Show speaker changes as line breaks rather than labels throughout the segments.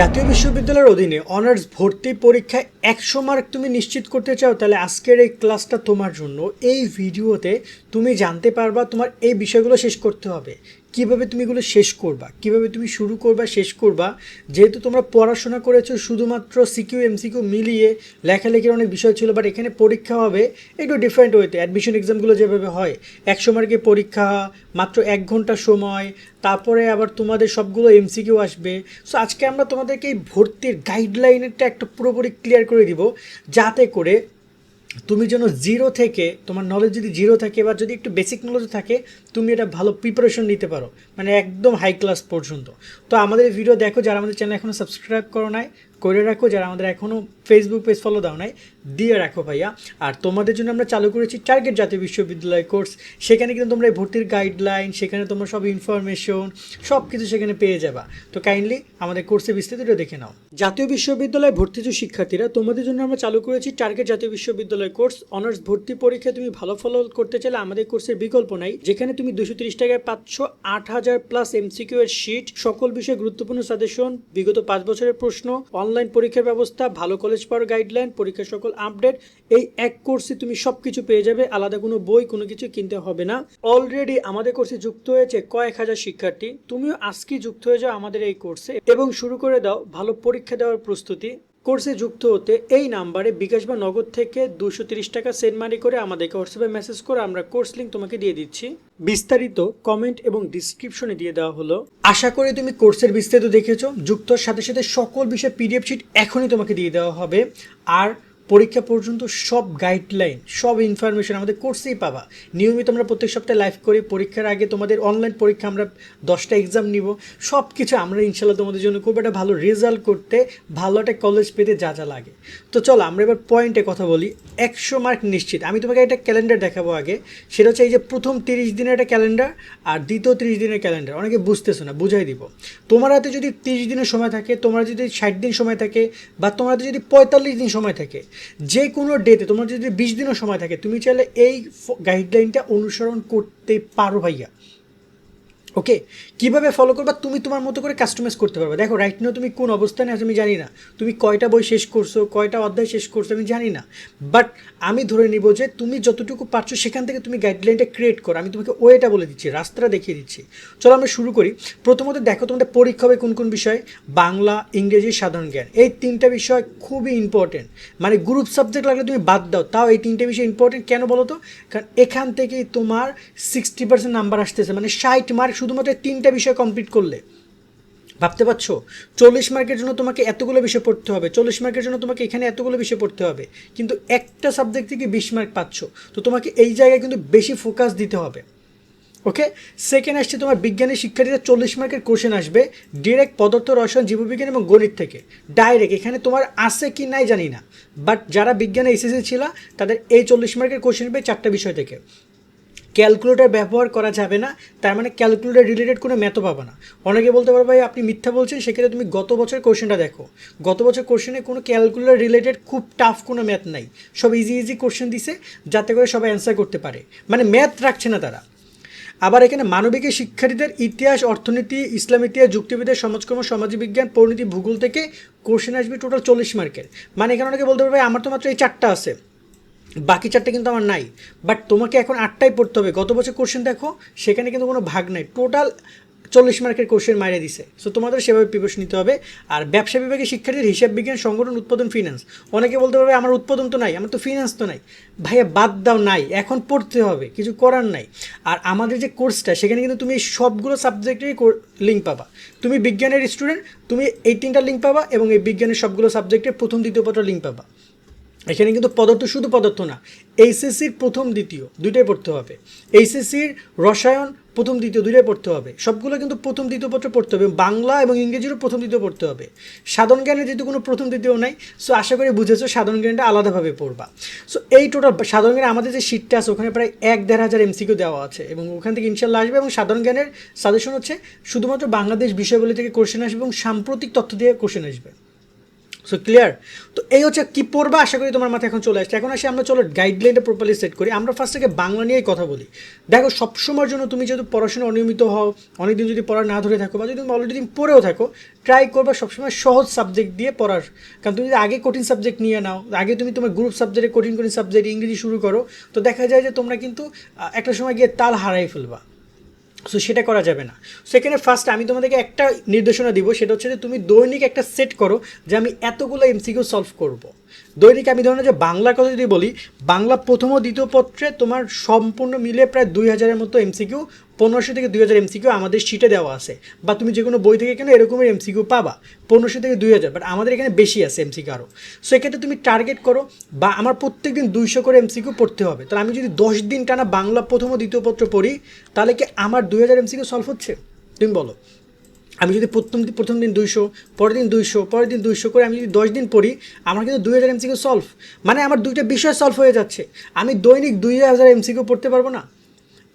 জাতীয় বিশ্ববিদ্যালয়ের অধীনে অনার্স ভর্তি পরীক্ষায় একশো মার্ক তুমি নিশ্চিত করতে চাও, তাহলে আজকের এই ক্লাসটা তোমার জন্য। এই ভিডিওতে তুমি জানতে পারবা তোমার এই বিষয়গুলো শেষ করতে হবে। কীভাবে তুমি এগুলো শেষ করবা? কীভাবে তুমি শুরু করবা, শেষ করবা? যেহেতু তোমরা পড়াশোনা করেছ, শুধুমাত্র সিকিউ এমসিকিউ মিলিয়ে লেখালেখির অনেক বিষয় ছিল বাট এখানে পরীক্ষা হবে একটু ডিফারেন্ট ওয়েতে অ্যাডমিশন এক্সামগুলো যেভাবে হয়, একশো মার্কের পরীক্ষা, মাত্র এক ঘণ্টা সময়, তারপরে আবার তোমাদের সবগুলো এমসিকিউ আসবে। সো আজকে আমরা তোমাদেরকে এই ভর্তির গাইডলাইনেরটা একটা পুরোপুরি ক্লিয়ার করে দিব, যাতে করে তুমি যেন জিরো থেকে, তোমার নলেজ যদি জিরো থাকে বা যদি একটু বেসিক নলেজ থাকে, তুমি এটা ভালো প্রিপারেশন নিতে পারো। মানে একদম হাই ক্লাস পর্যন্ত। তো আমাদের ভিডিও দেখো, যারা আমাদের চ্যানেল এখনও সাবস্ক্রাইব করো নাই করে রাখো, যারা আমাদের এখনও ফেসবুক পেজ ফলো দাও নাই, দিয়ে রাখো ভাইয়া। আর তোমাদের জন্য আমরা চালু করেছি টার্গেট জাতীয় বিশ্ববিদ্যালয় কোর্স সেখানে কিন্তু তোমরা এই ভর্তির গাইডলাইন সেখানে তোমরা সব ইনফরমেশন সব কিছু সেখানে পেয়ে যাবা। তো কাইন্ডলি আমাদের কোর্সে বিস্তারিত দেখে নাও। জাতীয় বিশ্ববিদ্যালয়ে ভর্তিজ শিক্ষার্থীরা, তোমাদের জন্য আমরা চালু করেছি টার্গেট জাতীয় বিশ্ববিদ্যালয় কোর্স অনার্স ভর্তি পরীক্ষায় তুমি ভালো ফলো করতে চাইলে আমাদের কোর্সের বিকল্প নাই, যেখানে তুমি দুশো তিরিশ টাকায় পাচ্ছ আট হাজার প্লাস এমসিকিউ এর শিট সকল বিষয়ে গুরুত্বপূর্ণ সাজেশন বিগত পাঁচ বছরের প্রশ্ন অনলাইন পরীক্ষার ব্যবস্থা, ভালো কলেজ পাওয়ার গাইডলাইন পরীক্ষার সকল আপডেট এই এক কোর্সে তুমি সব কিছু পেয়ে যাবে, আলাদা কোনো বই, কোনো কিছু কিনতে হবে না। অলরেডি আমাদের কোর্সে যুক্ত হয়েছে কয়েক হাজার শিক্ষার্থী। তুমিও আজকে যুক্ত হয়ে যাও আমাদের এই কোর্সে এবং শুরু করে দাও ভালো পরীক্ষা দেওয়ার প্রস্তুতি। কোর্সে যুক্ত হতে এই নাম্বারে বিকাশ বা নগদ থেকে দুশো তিরিশ টাকা সেন্ড মানি করে আমাদেরকে হোয়াটসঅ্যাপে মেসেজ করে আমরা কোর্স লিঙ্ক তোমাকে দিয়ে দিচ্ছি। বিস্তারিত কমেন্ট এবং ডিসক্রিপশনে দিয়ে দেওয়া হলো। আশা করি তুমি কোর্সের বিস্তারিত দেখেছ। যুক্তর সাথে সাথে সকল বিষয়ে পিডিএফ শিট এখনই তোমাকে দিয়ে দেওয়া হবে। আর পরীক্ষা পর্যন্ত সব গাইডলাইন সব ইনফরমেশন আমাদের কোর্সেই পাবা। নিয়মিত আমরা প্রত্যেক সপ্তাহে লাইভ করি, পরীক্ষার আগে তোমাদের অনলাইন পরীক্ষা আমরা দশটা এক্সাম নিব। সব কিছু আমরা ইনশাল্লাহ তোমাদের জন্য খুব একটা ভালো রেজাল্ট করতে ভালো একটা কলেজ পেতে যা যা লাগে। তো চলো, আমরা এবার পয়েন্টে কথা বলি। একশো মার্ক নিশ্চিত। আমি তোমাকে একটা ক্যালেন্ডার দেখাবো আগে। সেটা হচ্ছে এই যে প্রথম তিরিশ দিনের একটা ক্যালেন্ডার আর দ্বিতীয় তিরিশ দিনের ক্যালেন্ডার অনেকে বুঝতেছো না, বুঝাই দিব। তোমার হাতে যদি তিরিশ দিনের সময় থাকে, তোমার যদি ষাট দিন সময় থাকে বা তোমার হাতে যদি পঁয়তাল্লিশ দিন সময় থাকে যে কোনো ডেতে তোমার যদি বিশ দিনও সময় থাকে, তুমি চাইলে এই গাইডলাইনটা অনুসরণ করতে পারো ভাইয়া। ওকে কীভাবে ফলো করবা? তুমি তোমার মতো করে কাস্টমাইজ করতে পারবে। দেখো রাইট নাও তুমি কোন অবস্থানে আছো আমি জানি না। তুমি কয়টা বই শেষ করছ, কয়টা অধ্যায় শেষ করছ আমি জানি না। বাট আমি ধরে নিব যে তুমি যতটুকু পারছ সেখান থেকে তুমি গাইডলাইনটা ক্রিয়েট করো। আমি তোমাকে ওয়েটা বলে দিচ্ছি, রাস্তাটা দেখিয়ে দিচ্ছি। চলো আমরা শুরু করি। প্রথমত দেখো তোমাদের পরীক্ষা হবে কোন কোন বিষয়? বাংলা, ইংরেজি, সাধারণ জ্ঞান। এই তিনটা বিষয় খুবই ইম্পর্টেন্ট মানে গ্রুপ সাবজেক্ট লাগলে তুমি বাদ দাও। তাও এই তিনটে বিষয় ইম্পর্টেন্ট কেন বলো তো? কারণ এখান থেকেই তোমার সিক্সটি পার্সেন্ট নাম্বার আসতেছে। মানে ষাট মার্ক শুধুমাত্র তিনটা বিষয় কমপ্লিট করলে। ভাবতে পারছ? চল্লিশ মার্কের জন্য তোমাকে এতগুলো বিষয় পড়তে হবে, চল্লিশ মার্কের জন্য তোমাকে এখানে এতগুলো বিষয় পড়তে হবে, কিন্তু একটা সাবজেক্ট থেকে বিশ মার্ক পাচ্ছ, তো তোমাকে এই জায়গায় কিন্তু বেশি ফোকাস দিতে হবে। ওকে সেকেন্ড আসছে তোমার বিজ্ঞানের শিক্ষার্থীরা চল্লিশ মার্কের কোশ্চেন আসবে ডিরেক্ট পদার্থ, রসায়ন, জীববিজ্ঞান এবং গণিত থেকে। ডাইরেক্ট এখানে তোমার আছে কি নাই জানি না বাট যারা বিজ্ঞানে এসেসি ছিল, তাদের এই চল্লিশ মার্কের কোশ্চেন হবে চারটা বিষয় থেকে। ক্যালকুলেটর ব্যবহার করা যাবে না, তার মানে ক্যালকুলেটার রিলেটেড কোনো ম্যাথও পাবে না। অনেকে বলতে পারবে ভাই, আপনি মিথ্যা বলছেন, সেক্ষেত্রে তুমি গত বছর কোশ্চেনটা দেখো। গত বছর কোশ্চেনে কোনো ক্যালকুলেটার রিলেটেড খুব টাফ কোনো ম্যাথ নাই। সব ইজি ইজি কোশ্চেন দিছে, যাতে করে সবাই অ্যান্সার করতে পারে। মানে ম্যাথ রাখছে না তারা। আবার এখানে মানবিকের শিক্ষার্থীদের ইতিহাস, অর্থনীতি, ইসলাম ইতিহাস, যুক্তিবিদ্যা, সমাজকর্ম, সমাজবিজ্ঞান, পরিণতি, ভূগোল থেকে কোশ্চেন আসবে টোটাল চল্লিশ মার্কের মানে এখানে অনেকে বলতে পারবে আমার তো মাত্র এই চারটা আছে। বাকি চারটে কিন্তু আমার নাই। বাট তোমাকে এখন আটটাই পড়তে হবে। গত বছর কোশ্চেন দেখো, সেখানে কিন্তু কোনো ভাগ নাই। টোটাল চল্লিশ মার্কের কোশ্চেন মাইরে দিছে। সো তোমাদের সেভাবে প্রিপারেশন নিতে হবে। আর ব্যবসা বিভাগের শিক্ষার্থীর হিসাব বিজ্ঞান, সংগঠন, উৎপাদন ফিনান্স অনেকে বলতে পারবে, আমার উৎপাদন তো নাই, আমার তো ফিনান্স তো নাই। ভাইয়া, বাদ দাও, নাই। এখন পড়তে হবে। কিছু করার নাই। আর আমাদের যে কোর্সটা সেখানে কিন্তু তুমি সবগুলো সাবজেক্টেরই লিঙ্ক পাবা। তুমি বিজ্ঞানের স্টুডেন্ট তুমি এই তিনটা লিঙ্ক পাবা এবং এই বিজ্ঞানের সবগুলো সাবজেক্টের প্রথম, দ্বিতীয় পত্র লিঙ্ক পাবা। এখানে কিন্তু পদার্থ শুধু পদার্থ না এইচএসসির প্রথম দ্বিতীয়, দুইটাই পড়তে হবে। এইচএসসির রসায়ন প্রথম দ্বিতীয়, দুইটাই পড়তে হবে। সবগুলো কিন্তু প্রথম দ্বিতীয় পত্র পড়তে হবে। বাংলা এবং ইংরেজিরও প্রথম দ্বিতীয় পড়তে হবে। সাধারণ জ্ঞানের যেহেতু কোনো প্রথম দ্বিতীয় নাই সো আশা করি বুঝেছ সাধারণ জ্ঞানটা আলাদাভাবে পড়বা। সো এই টোটাল সাধারণ জ্ঞানে আমাদের যে শিটটা আছে, ওখানে প্রায় এক দেড় হাজার এমসিকিউ দেওয়া আছে এবং ওখান থেকে ইনশাল্লাহ আসবে এবং সাধারণ জ্ঞানের সাজেশন হচ্ছে শুধুমাত্র বাংলাদেশ বিষয়গুলি থেকে কোশ্চেন আসবে এবং সাম্প্রতিক তথ্য দিয়ে কোশ্চেন আসবে। সো ক্লিয়ার তো এই হচ্ছে কি পড়বে? আশা করি তোমার মাথায় এখন চলে আসছে। এখন আসি আমরা, চলো গাইডলাইনটা প্রপারলি সেট করি। আমরা ফার্স্ট থেকে বাংলা নিয়েই কথা বলি। দেখো, সবসময়ের জন্য তুমি যেহেতু পড়াশোনা অনিয়মিত হও, অনেকদিন যদি পড়া না ধরে থাকো বা যদি তুমি অলরেডি পড়েও থাকো ট্রাই করবা সবসময় সহজ সাবজেক্ট দিয়ে পড়ার। কারণ তুমি যদি আগে কঠিন সাবজেক্ট নিয়ে নাও, আগে তুমি তোমার গ্রুপ সাবজেক্টে কঠিন কঠিন সাবজেক্ট ইংরেজি শুরু করো, তো দেখা যায় যে তোমরা কিন্তু একটা সময় গিয়ে তাল হারাই ফেলবা। সো সেটা করা যাবে না। সেখানে ফার্স্ট আমি তোমাদেরকে একটা নির্দেশনা দিব, সেটা হচ্ছে যে তুমি দৈনিক একটা সেট করো যে আমি এতগুলো এমসিকিউ সলভ করব। দৈনিক আমি ধরো যে বাংলার কথা যদি বলি, বাংলা প্রথম ও দ্বিতীয় পত্রে তোমার সম্পূর্ণ মিলে প্রায় দুই হাজারের মতো এমসিকিউ পনেরোশো থেকে দুই হাজার এমসিকিউ আমাদের শিটে দেওয়া আছে। বা তুমি যে কোনো বই থেকে কেন এরকমের এমসিকিউ পাবা। পনেরোশো থেকে দুই হাজার বাট আমাদের এখানে বেশি আছে এমসিকিউ আরও সো এক্ষেত্রে তুমি টার্গেট করো, বা আমার প্রত্যেক দিন দুইশো করে এমসিকিউ পড়তে হবে। তাহলে আমি যদি দশ দিন টানা বাংলা প্রথম ও দ্বিতীয় পত্র পড়ি, তাহলে কি আমার দুই হাজার এমসিকিউ সলভ হচ্ছে? তুমি বলো। আমি যদি প্রথম দিন প্রথম দিন দুইশো, পরের দিন দুইশো, পরের দিন দুইশো করে আমি যদি দশ দিন পড়ি, আমার কিন্তু দুই হাজার এমসিকিউ সলভ মানে আমার দুইটা বিষয় সলভ হয়ে যাচ্ছে। আমি দৈনিক দুই হাজার এমসিকিউ পড়তে পারব না?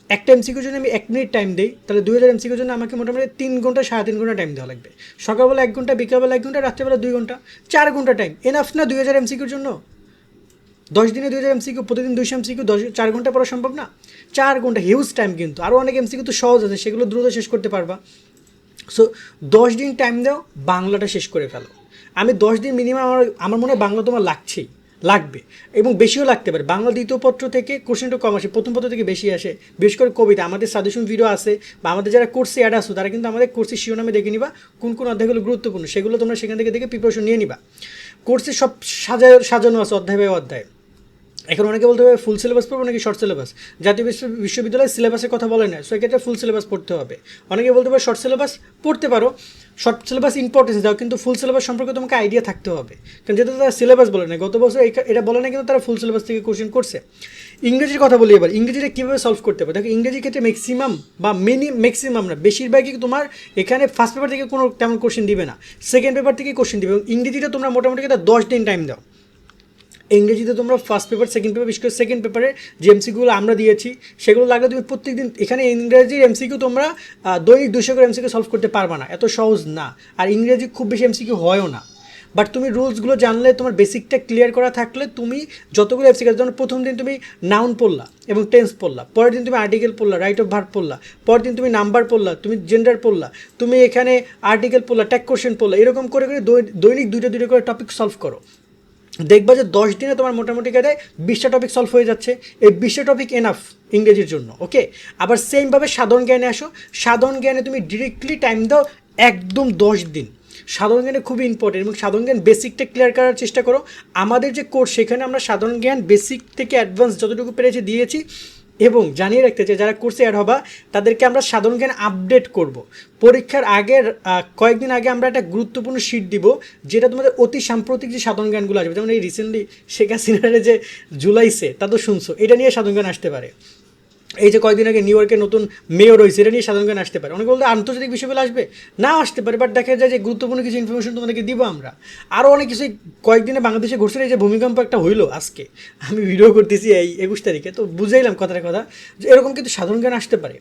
একটা এমসিকিউর জন্য আমি এক মিনিট টাইম দিই, তাহলে দুই হাজার এমসিকিউর জন্য আমাকে মোটামুটি তিন ঘণ্টা, সাড়ে তিন ঘণ্টা টাইম দেওয়া লাগবে। সকালবেলা এক ঘণ্টা, বিকালবেলা এক ঘণ্টা, রাত্রেবেলা দুই ঘণ্টা, চার ঘণ্টা টাইম এনাফ না দুই হাজার এমসিকিউর জন্য? দশ দিনে দুই হাজার এমসিকিউ প্রতিদিন দুইশো এমসিকিউ দশ, চার ঘণ্টা পড়া সম্ভব না? চার ঘণ্টা হিউজ টাইম কিন্তু। আরও অনেক এমসিকিউ তো সহজ আছে, সেগুলো দ্রুত শেষ করতে পারবা। সো দশ দিন টাইম দাও, বাংলাটা শেষ করে ফেলো। আমি দশ দিন মিনিমাম আমার আমার মনে হয় বাংলা তোমার লাগছেই। লাগবে। এবং বেশিও লাগতে পারে। বাংলা দ্বিতীয় পত্র থেকে কোশ্চেনটা কম আসে। প্রথম পত্র থেকে বেশি আসে। বিশেষ করে কবিতা। আমাদের সাজেশন ভিডিও আছে বা আমাদের যারা কোর্সে অ্যাড আসো তারা কিন্তু আমাদের কোর্সের শিরোনামে দেখে নিবা কোন কোন অধ্যায়গুলো গুরুত্বপূর্ণ। সেগুলো তোমরা সেখান থেকে দেখে প্রিপারেশন নিয়ে নিবা। কোর্সে সব সাজা সাজানো আছে, অধ্যায় বাই অধ্যায়। এখন অনেকে বলতে হবে ফুল সিলেবাস পড়ব নাকি শর্ট সিলেবাস জাতীয় বিশ্ব বিশ্ববিদ্যালয় সিলেবাসের কথা বলে না সো এক্ষেত্রে ফুল সিলেবাস পড়তে হবে। অনেকে বলতে পারে শর্ট সিলেবাস পড়তে পারো শর্ট সিলেবাস ইম্পর্টেন্স দাও কিন্তু ফুল সিলেবাস সম্পর্কে তোমাকে আইডিয়া থাকতে হবে। কারণ যেহেতু তারা সিলেবাস বলে না, গত বছর এটা বলে না, কিন্তু তারা ফুল সিলেবাস থেকে কোশ্চেন করছে। ইংরেজির কথা বলি এবার, ইংরেজিটা কীভাবে সলভ করতে হবে? দেখো, ইংরেজির ক্ষেত্রে ম্যাক্সিমাম বা মিনি ম্যাক্সিমাম না, বেশিরভাগই তোমার এখানে ফার্স্ট পেপার থেকে কোনো তেমন কোশ্চেন দিবে না সেকেন্ড পেপার থেকে কোশ্চেন দিবে, এবং ইংরেজিটা তোমরা মোটামুটি একটা দশ দিন টাইম দাও। ইংরেজিতে তোমরা ফার্স্ট পেপার সেকেন্ড পেপার বিশেষ করে সেকেন্ড পেপারে যে এমসিকিউগুলো আমরা দিয়েছি, সেগুলো লাগলে তুমি প্রত্যেকদিন, এখানে ইংরেজির এমসিকিউ তোমরা দৈনিক দুশো করে এমসিকিউ সলভ করতে পারবা না, এত সহজ না। আর ইংরেজি খুব বেশি এমসিকিউ হয়ও না। বাট তুমি রুলসগুলো জানলে, তোমার বেসিকটা ক্লিয়ার করা থাকলে তুমি যতগুলো এমসিকিউ যেমন প্রথম দিন তুমি নাউন পড়লা এবং টেন্স পড়লা, পরের দিন তুমি আর্টিকেল পড়লা রাইট অফ ভার্ব পড়লা, পরের দিন তুমি নাম্বার পড়লা, তুমি জেন্ডার পড়লা, তুমি এখানে আর্টিকেল পড়লা ট্যাগ কোশ্চেন পড়লা, এরকম করে করে দৈনিক দুইটা দুইটা করে টপিক সলভ করো। দেখবা যে দশ দিনে তোমার মোটামুটি কেটে বিশটা টপিক সলভ হয়ে যাচ্ছে। এই বিশটা টপিক এনাফ ইংরেজির জন্য ওকে আবার সেমভাবে সাধারণ জ্ঞানে আসো। সাধারণ জ্ঞানে তুমি ডিরেক্টলি টাইম দাও একদম দশ দিন। সাধারণ জ্ঞানে খুবই ইম্পর্টেন্ট এবং সাধারণ জ্ঞান বেসিকটা ক্লিয়ার করার চেষ্টা করো। আমাদের যে কোর্স সেখানে আমরা সাধারণ জ্ঞান বেসিক থেকে অ্যাডভান্স যতটুকু পেরেছি দিয়েছি এবং জানিয়ে রাখতে চাই, যারা কোর্সে অ্যাড হবা, তাদেরকে আমরা সাধারণ জ্ঞান আপডেট করব। পরীক্ষার আগের কয়েকদিন আগে আমরা একটা গুরুত্বপূর্ণ শিট দিব, যেটা তোমাদের অতি সাম্প্রতিক যে সাধারণ জ্ঞানগুলো আসবে, যেমন এই রিসেন্টলি শেখ হাসিনার যে জুলাইসে, তা তো শুনছো, এটা নিয়ে সাধারণ জ্ঞান আসতে পারে। এই যে কয়েকদিন আগে নিউ ইয়র্কের নতুন মেয়র হয়েছে এটা নিয়ে সাধারণ জ্ঞান আসতে পারে। অনেকে বলতে আন্তর্জাতিক বিষয়গুলো আসবে? না আসতে পারে বাট দেখা যায় যে গুরুত্বপূর্ণ কিছু ইনফরমেশন তোমাদেরকে দিব আমরা। আরও অনেক কিছু কয়েকদিনে বাংলাদেশে ঘুরছে এই যে ভূমিকম্প একটা হইল আজকে। আমি ভিডিও করতেছি এই একুশ তারিখে, তো বুঝাইলাম কথাটা কথা। যে এরকম কিন্তু সাধারণ জ্ঞান আসতে পারে।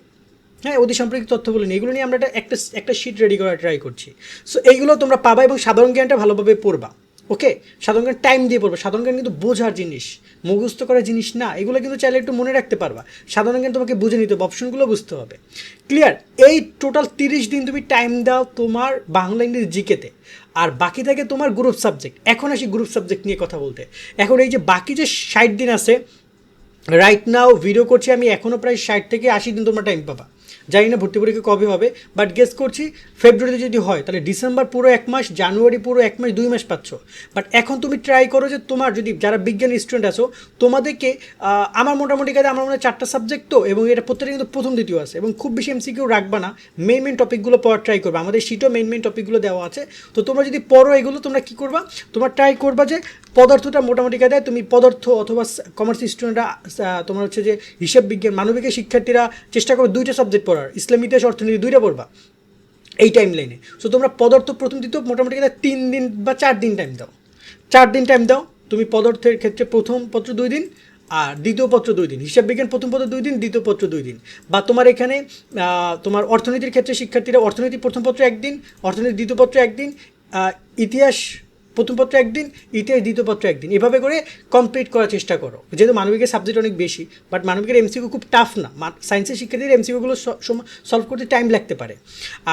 হ্যাঁ অতি সম্পর্কিত তথ্যগুলো নিয়ে, এগুলো নিয়ে আমরা একটা একটা শিট রেডি করার ট্রাই করছি। সো এইগুলো তোমরা পাবা এবং সাধারণ জ্ঞানটা ভালোভাবে পড়বা। ওকে, সাধারণ জ্ঞান টাইম দিয়ে পড়বে। সাধারণ জ্ঞান কিন্তু বোঝার জিনিস। মুখস্থ করার জিনিস না, এগুলো কিন্তু চাইলে একটু মনে রাখতে পারবা। সাধারণ জ্ঞান তোমাকে বুঝে নিতে হবে অপশনগুলো বুঝতে হবে। ক্লিয়ার এই টোটাল তিরিশ দিন তুমি টাইম দাও তোমার বাংলা, ইংরেজি, জিকেতে। আর বাকি থাকে তোমার গ্রুপ সাবজেক্ট এখন আসি গ্রুপ সাবজেক্ট নিয়ে কথা বলতে। এখন এই যে বাকি যে ষাট দিন আছে রাইট নাও ভিডিও করছি আমি এখনও প্রায় ষাট থেকে আশি দিন তোমরা টাইম পাবা। জানি না ভর্তি পরীক্ষা কবে হবে বাট গেস করছি ফেব্রুয়ারিতে যদি হয়, তাহলে ডিসেম্বর পুরো এক মাস জানুয়ারি পুরো এক মাস, দুই মাস পাচ্ছ। বাট এখন তুমি ট্রাই করো যে তোমার যদি যারা বিজ্ঞান স্টুডেন্ট আছো, তোমাদেরকে আমার মোটামুটি কাজে আমার মনে হয় চারটা সাবজেক্ট তো, এবং এটা প্রত্যেকটা কিন্তু প্রথম, দ্বিতীয় আছে, এবং খুব বেশি এমসিকিউ রাখবা না। মেন মেন টপিকগুলো পড়ার ট্রাই করবে। আমাদের শিটও মেন মেন টপিকগুলো দেওয়া আছে। তো তোমরা যদি পড়ো এগুলো, তোমরা কী করবা? তোমার ট্রাই করবা যে পদার্থটা মোটামুটি কায়দায় তুমি পদার্থ অথবা কমার্স স্টুডেন্টরা তোমার হচ্ছে যে হিসাব বিজ্ঞান মানবিকের শিক্ষার্থীরা চেষ্টা করবে দুইটা সাবজেক্ট পড়ার, ইসলাম ইতিহাস, অর্থনীতি, দুইটা পড়বা এই টাইম লাইনে সো তোমরা পদার্থ প্রথম দ্বিতীয় মোটামুটি তিন দিন বা চার দিন টাইম দাও। চার দিন টাইম দাও, তুমি পদার্থের ক্ষেত্রে প্রথম পত্র দুই দিন আর দ্বিতীয় পত্র দুই দিন। হিসাব বিজ্ঞান প্রথম পত্র দুই দিন, দ্বিতীয় পত্র দুই দিন। বা তোমার এখানে তোমার অর্থনীতির ক্ষেত্রে শিক্ষার্থীরা অর্থনীতি প্রথম পত্র একদিন অর্থনীতি দ্বিতীয় পত্র একদিন ইতিহাস প্রথম পত্র একদিন, ইতিহাস দ্বিতীয় পত্র একদিন। এভাবে করে কমপ্লিট করার চেষ্টা করো। যেহেতু মানবিকের সাবজেক্ট অনেক বেশি বাট মানবিকের এমসিকিউ খুব টাফ না। সায়েন্সের শিক্ষার্থীদের এমসিকিউগুলো সলভ করতে টাইম লাগতে পারে।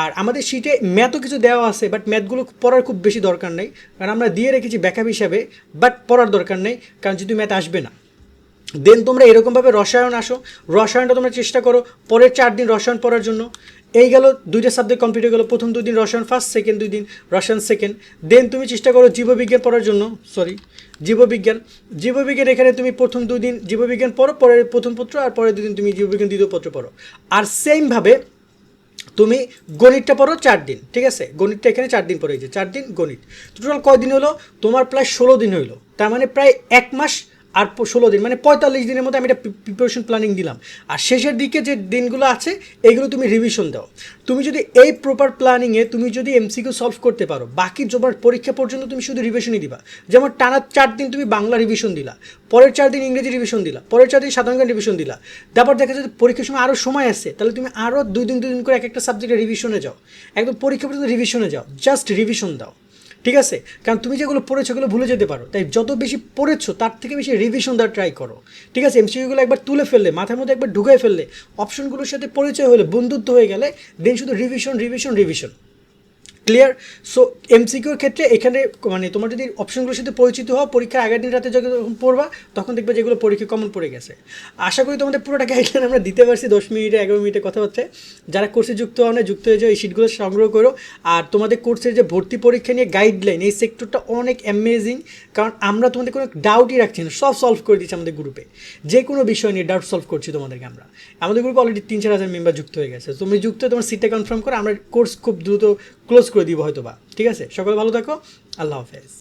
আর আমাদের শিটে ম্যাথও কিছু দেওয়া আছে বাট ম্যাথগুলো পড়ার খুব বেশি দরকার নেই। কারণ আমরা দিয়ে রেখেছি ব্যাকআপ হিসাবে বাট পড়ার দরকার নেই, কারণ যেহেতু ম্যাথ আসবে না। দেন তোমরা এরকমভাবে রসায়ন আসো। রসায়নটা তোমরা চেষ্টা করো, পরের চার দিন রসায়ন পড়ার জন্য। এই গেল, দুইটা সাবজেক্ট কমপ্লিট হয়ে গেলো। প্রথম দুই দিন রসায়ন ফার্স্ট সেকেন্ড দুই দিন রসায়ন সেকেন্ড দেন তুমি চেষ্টা করো জীববিজ্ঞান পড়ার জন্য সরি জীববিজ্ঞান। জীববিজ্ঞান এখানে তুমি প্রথম দুই দিন জীববিজ্ঞান পড়ো, পরের প্রথম পত্র, আর পরের দুদিন তুমি জীববিজ্ঞান দ্বিতীয় পত্র পড়ো। আর সেমভাবে তুমি গণিতটা পড়ো চার দিন, ঠিক আছে? গণিতটা এখানে চার দিন পড়ে গেছে, চার দিন গণিত। টোটাল কয় দিন হলো? তোমার প্রায় ষোলো দিন হইল। তার মানে প্রায় এক মাস আর ষোলো দিন মানে পঁয়তাল্লিশ দিনের মধ্যে আমি একটা প্রিপারেশন প্ল্যানিং দিলাম। আর শেষের দিকে যে দিনগুলো আছে এইগুলো তুমি রিভিশন দাও। তুমি যদি এই প্রপার প্ল্যানিংয়ে তুমি যদি এমসিকিউ সলভ করতে পারো, বাকি তোমার পরীক্ষা পর্যন্ত তুমি শুধু রিভিশনই দিবা। যেমন টানা চার দিন তুমি বাংলা রিভিশন দিলা, পরের চার দিন ইংরেজি রিভিশন দিলা, পরের চার দিন সাধারণ জ্ঞান রিভিশন দিলা। তারপর দেখা যাচ্ছে পরীক্ষার সময় আরও সময় আছে, তাহলে তুমি আরও দুই দিন দুই দিন করে এক একটা সাবজেক্টে রিভিশনে যাও। একদম পরীক্ষা পর্যন্ত রিভিশনে যাও জাস্ট রিভিশন দাও। ঠিক আছে? কারণ তুমি যেগুলো পড়েছো ওগুলো ভুলে যেতে পারো। তাই যত বেশি পড়েছো, তার থেকে বেশি রিভিশন দেওয়ার ট্রাই করো। ঠিক আছে? এমসিকিউগুলো একবার তুলে ফেললে, মাথার মধ্যে একবার ঢুকে ফেললে অপশনগুলোর সাথে পরিচয় হলে, বন্ধুত্ব হয়ে গেলে দেন শুধু revision revision revision clear so এমসিকিউর ক্ষেত্রে এখানে মানে তোমার যদি অপশনগুলোর সাথে পরিচিত হও পরীক্ষার আগের দিন রাতে যখন পড়বা, তখন দেখবে যেগুলো পরীক্ষা কমন পড়ে গেছে। আশা করি তোমাদের পুরোটা গাইডলাইন আমরা দিতে পারছি দশ মিনিটে, এগারো মিনিটে কথাবার্তা যারা কোর্সে যুক্ত হও না, যুক্ত হয়ে যাও, এই শিটগুলো সংগ্রহ করো। আর তোমাদের কোর্সের যে ভর্তি পরীক্ষা নিয়ে গাইডলাইন এই সেক্টরটা অনেক অ্যামেজিং কারণ আমরা তোমাদের কোনো ডাউটই রাখছি না, সব সলভ করে দিচ্ছি আমাদের গ্রুপে যে কোনো বিষয় নিয়ে ডাউট সলভ করছি তোমাদেরকে আমরা। আমাদের গ্রুপে অলরেডি তিন চার হাজার মেম্বার যুক্ত হয়ে গেছে। তুমি যুক্ত তোমার সিটটা কনফার্ম করো, আমরা কোর্স খুব দ্রুত ক্লোজ করে দিব হয়তোবা। ঠিক আছে? সকলে ভালো থাকো। আল্লাহ হাফেজ।